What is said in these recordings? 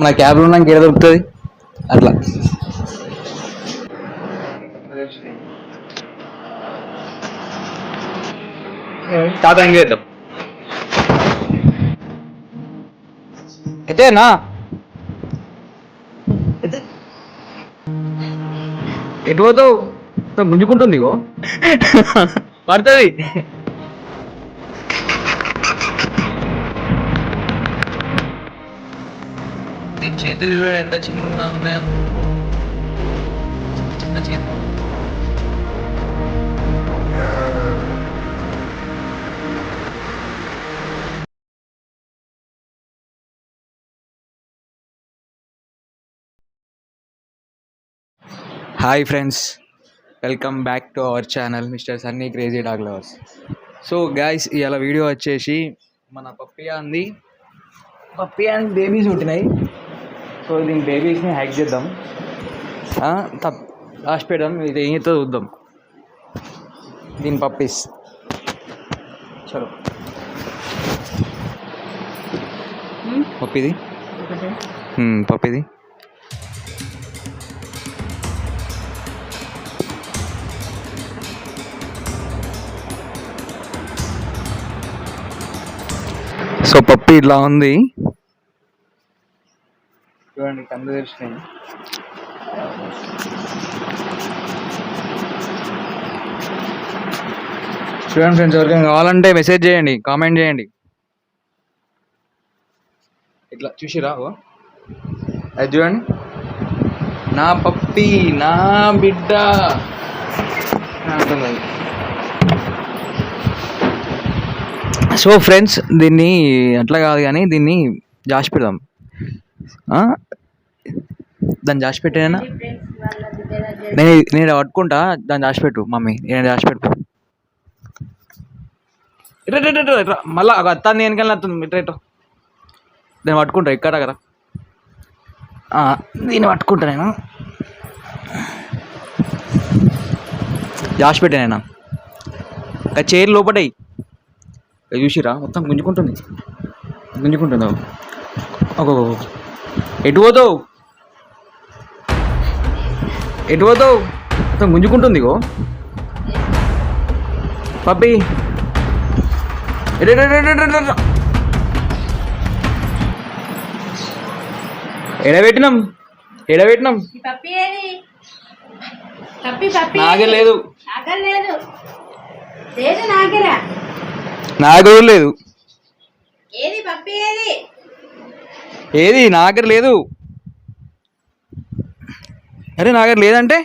మన క్యాబ్లో ఉన్నాక ఏడ దొరుకుతుంది? అట్లా. తాత ఎంగ చేద్దాం? ఎత్తే. ఎటు పోతావు? గుంజుకుంటుంది ఇగో. పడుతుంది చేతులు చూడ ఎంత చిన్నగా ఉన్నాయో. చిన్న చేతులు. Hi friends welcome back to our channel mister Sunny crazy dog lovers so guys ఇవాళ వీడియో వచ్చేసి మన పప్పి అంది. పప్పి అండ్ బేబీస్ పుట్టినాయి. సో దీని బేబీస్ని హ్యాక్ చేద్దాం. ఆ, తప్ లాస్ట్ పెడదాం ఇది ఏం చేస్తుందో చూద్దాం. దీని పప్పీస్. చలో. పప్పిది? హ్మ్, పప్పిది. సో పప్పి ఇట్లా ఉంది. చూడండి కళ్ళు తెరిచినాయి. చూడండి ఫ్రెండ్స్ ఎవరికైనా కావాలంటే మెసేజ్ చేయండి కామెంట్ చేయండి. ఇట్లా చూసిరా ఓ. అది చూడండి. నా పప్పి నా బిడ్డ. సో ఫ్రెండ్స్ దీన్ని అట్లా కాదు కానీ దీన్ని జాసి పెడదాం. ఆ? దాన్ని జాసి పెట్టేనా నేను నేను పట్టుకుంటా దాన్ని దాచి పెట్టు మమ్మీ. నేను దాచి పెట్టు ఇట్రా ఇట్రా, ఇట్రా ఇట్రా మళ్ళా అత్తాన్ని వెనకాల వస్తుంది ఇట్రా ఇట్రా నేను పట్టుకుంటా ఇక్కడ కదా ఆ, దీన్ని పట్టుకుంటా నేను. దాచి పెట్టా నేను చైర్ లోపటాయి చూసిరా మొత్తం గుంజుకుంటుంది. గుంజుకుంటుంది. అగో ఎటు పోతావు? ఎటు పోతావు? మొత్తం గుంజుకుంటుంది ఇగో పప్పి. ఎడబెట్టినాం? ఎడబెట్టినాం? ఏది? లేదు. నాగర్ లేదు. లేదు నాగరా. నాకు లేదు. ఏది నా దగ్గర లేదు. అరే నా దగ్గర లేదంటే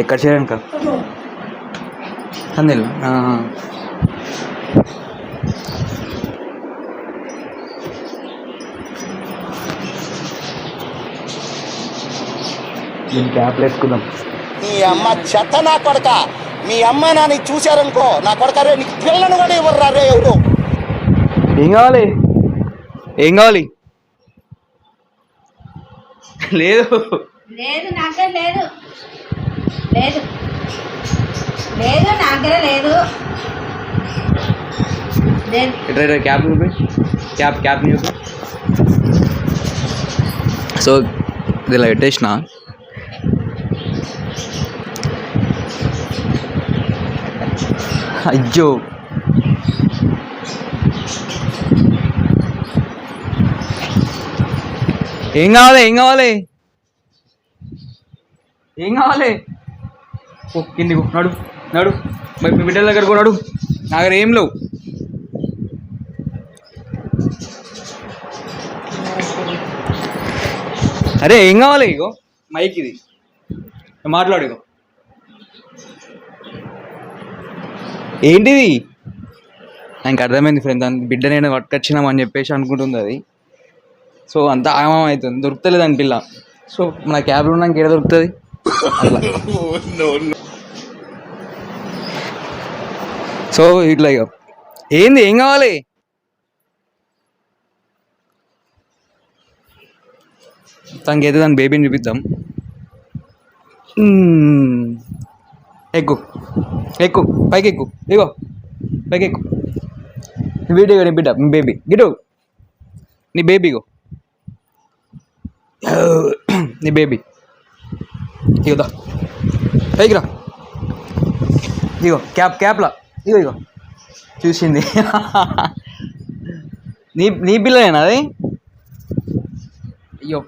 ఎక్కడ చేయడానికి కదా అందేలు క్యాప్లు వేసుకుందాం. మీ అమ్మ చెత్త నా కొడక. మీ అమ్మ నాని చూశారనుకో నా కొడక రే నీకు పిల్లను కూడా ఇవ్వరు రే ఎవరు? ఏం కావాలి? ఏం కావాలి? లేదు. లేదు నాగర్ లేదు. లేదు. లేదు నాగర లేదు. క్యాప్ చూపి సో ఇది ఇలా పెట్టేసిన. అయ్యో. ఏం కావాలి ఏం కావాలి? ఏం కావాలి? ఓ కింది నడు నడు. మరి మీ బిడ్డల దగ్గర కూడా నా దగ్గర ఏం లేవు. అరే ఏం కావాలి ఇగో? మైక్ ఇది. మాట్లాడు ఇగో. ఏంటిది? నాకు అర్థమైంది ఫ్రెండ్ దాని బిడ్డ నేను పట్టుకొచ్చినాం అని చెప్పేసి అనుకుంటుంది అది. సో అంత ఆగమం అవుతుంది దొరుకుతలేదు అని పిల్ల సో మన క్యాబ్లో ఉన్నాక ఏడ దొరుకుతుంది? అట్లా. సో ఇట్లా ఇక ఏంది ఏం కావాలి? తనకి అయితే దాని బేబీని చూపిద్దాం. ఎక్కు. ఎక్కు. పైకి ఎక్కు. ఇగో. పైకి ఎక్కు. వీడియో నీ బిడ్డ నీ బేబీ గిడు నీ బేబీగో నీ బేబీ. ఇగోదా పైకి రా ఇగో క్యాప్ క్యాప్లా. ఇగో ఇగో. చూసింది. నీ నీ పిల్లనేనా అది? అయ్యో.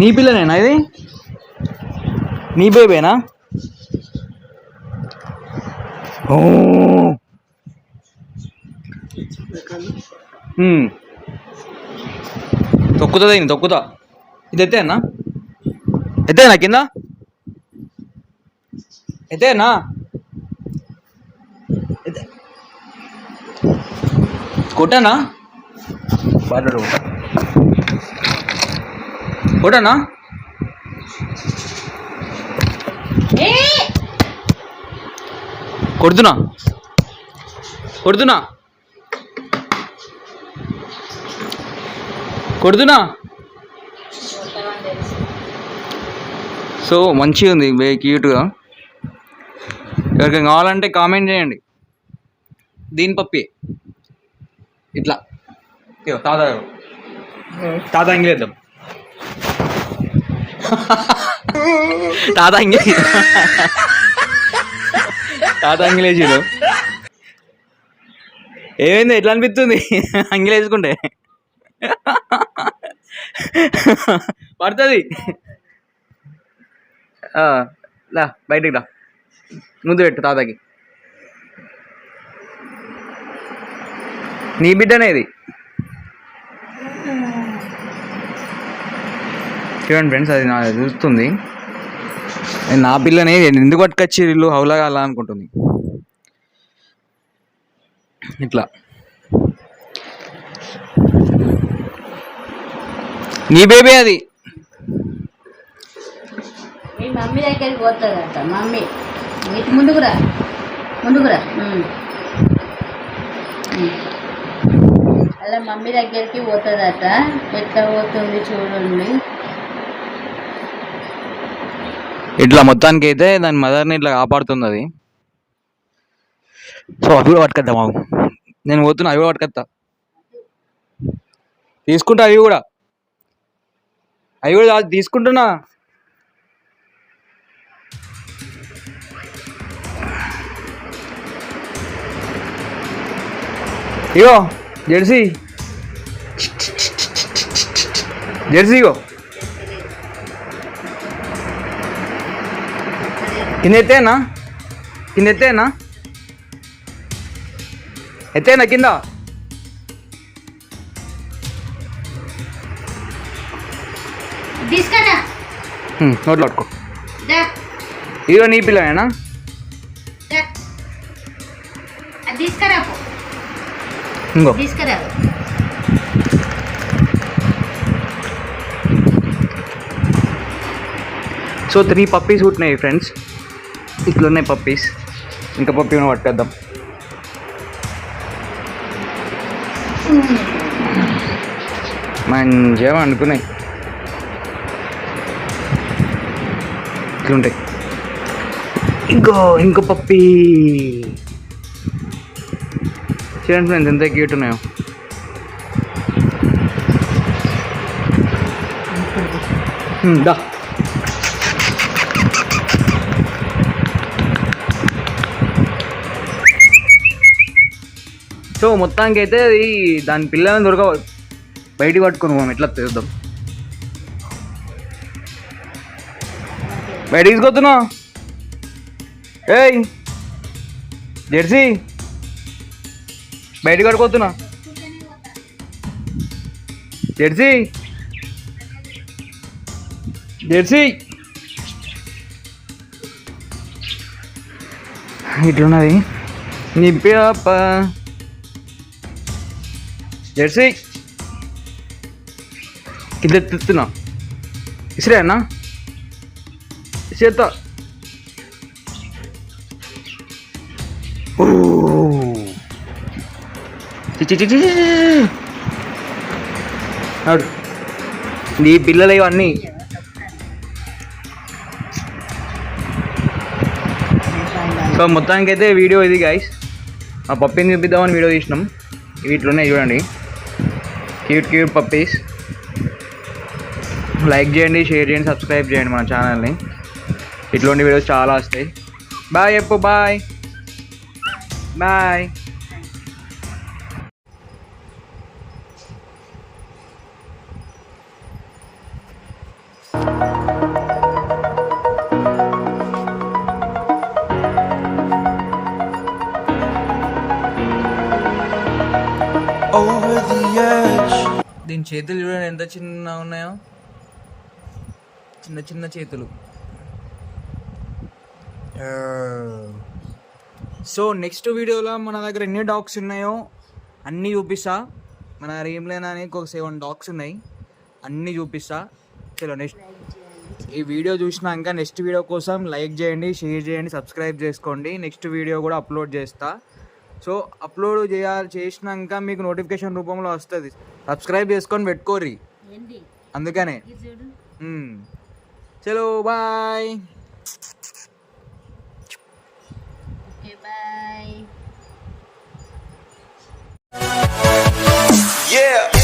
నీ పిల్లనేనా ఇది? నీ బేబేనా? ఓ. తొక్కుతుంది అయింది తొక్కుతా. ఇది ఎత్తేనా? ఎత్తేనా కింద? ఎత్తేనా? ఎత్తే- కొట్టానా? కొట్టా కొట్టానా? ఏ కొడుతున్నా. కొడుతున్నా. కొడుతున్నా? సో మంచిగా ఉంది వే క్యూట్గా. ఎవరికైనా కావాలంటే కామెంట్ చేయండి. దీని పప్పి. ఇట్లా. ఇగో తాత తాత ఇంగ్లేద్దాం తాత ఇంగ్లే తాత అంగిలేసాడు ఏమైంది? ఎట్లా అనిపిస్తుంది? అంగిలేసుకుంటే పడుతుంది. లా బయటికి రా. ముందు పెట్టు తాతకి. నీ బిడ్డనే ఇది. చూడండి ఫ్రెండ్స్ అది నా చూస్తుంది. నా పిల్లనే ఎందుకు పట్టుకొచ్చి వీళ్ళు? హౌలాగా అలా అనుకుంటుంది. ఇట్లా. నీ బేబీ అది. మీ మమ్మీ దగ్గరికి పోతుందట మమ్మీ. ఇటు ముందుకురా ముందుకురా. అలా మమ్మీ దగ్గరికి పోతుందట ఎట్లా పోతుంది చూడండి. ఇట్లా మొత్తానికి అయితే దాని మదర్ని ఇట్లా కాపాడుతుంది అది సో అవి కూడా పట్టుకొద్దాం మాకు. నేను పోతున్నా అవి కూడా పట్టుకొస్తా తీసుకుంటా అవి కూడా. అవి కూడా తీసుకుంటున్నా. ఇగో జెర్సీ. జెర్సీ ఇగో. కింద ఎత్తేనా? కింద ఎత్తేనా? ఎత్తేనా కింద? నోట్లో పట్టుకో. నీ పిల్లనేనా దా. అది తీసుకురా పో. ఇంకో సో త్రీ పప్పీస్ పుట్టినాయి ఫ్రెండ్స్ ఇట్లా ఉన్నాయి పప్పీస్ ఇంకా పప్పీ పట్టుకొద్దాం. మంచిగా అనుకున్నాయి ఇట్లుంటాయి. ఇంకో ఇంకో పప్పీ. చూడండి ఫ్రెండ్స్ ఎంత క్యూట్ ఉన్నాయో. దా. సో మొత్తానికి అయితే అది దాని పిల్లని దొరక బయటికి పట్టుకొని పోం ఎట్లా తీద్దాం బయట తీసుకొస్తున్నా ఏయ్ జెర్సీ. బయటికి పట్టుకోతున్నా జెర్సీ. జెర్సీ. ఇట్లున్నది. నింపి అప్ప జెర్సీ. కింద తిత్తున్నా ఇసిరే చేత్తో నాడు నీ పిల్లలు ఇవన్నీ. సో మొత్తానికి అయితే వీడియో ఇది గాయస్ ఆ పప్పీని చూపిద్దామని వీడియో తీసినాం. వీటిలోనే చూడండి. Cute cute puppies. లైక్ చేయండి షేర్ చేయండి సబ్స్క్రైబ్ చేయండి మన ఛానల్ని. ఇట్లాంటి వీడియోస్ చాలా వస్తాయి. బాయ్ చెప్పు bye bye over the edge. దీని చేతులు చూడండి ఎంత చిన్న ఉన్నాయో. చిన్న చిన్న చేతులు. సో నెక్స్ట్ వీడియోలో మన దగ్గర ఎన్ని డాగ్స్ ఉన్నాయో అన్నీ చూపిస్తా. మన రీమ్లేన్ అని ఒక సెవెన్ డాగ్స్ ఉన్నాయి. అన్నీ చూపిస్తా. చలో నెక్స్ట్ ఈ వీడియో చూసినాక నెక్స్ట్ వీడియో కోసం లైక్ చేయండి షేర్ చేయండి సబ్స్క్రైబ్ చేసుకోండి. నెక్స్ట్ వీడియో కూడా అప్లోడ్ చేస్తా. సో అప్లోడ్ చేయాలి చేసినాక మీకు నోటిఫికేషన్ రూపంలో వస్తుంది. సబ్స్క్రైబ్ చేసుకొని పెట్టుకోర్రి. ఏంది? అందుకనే. చలో బాయ్ Okay, bye. Yeah.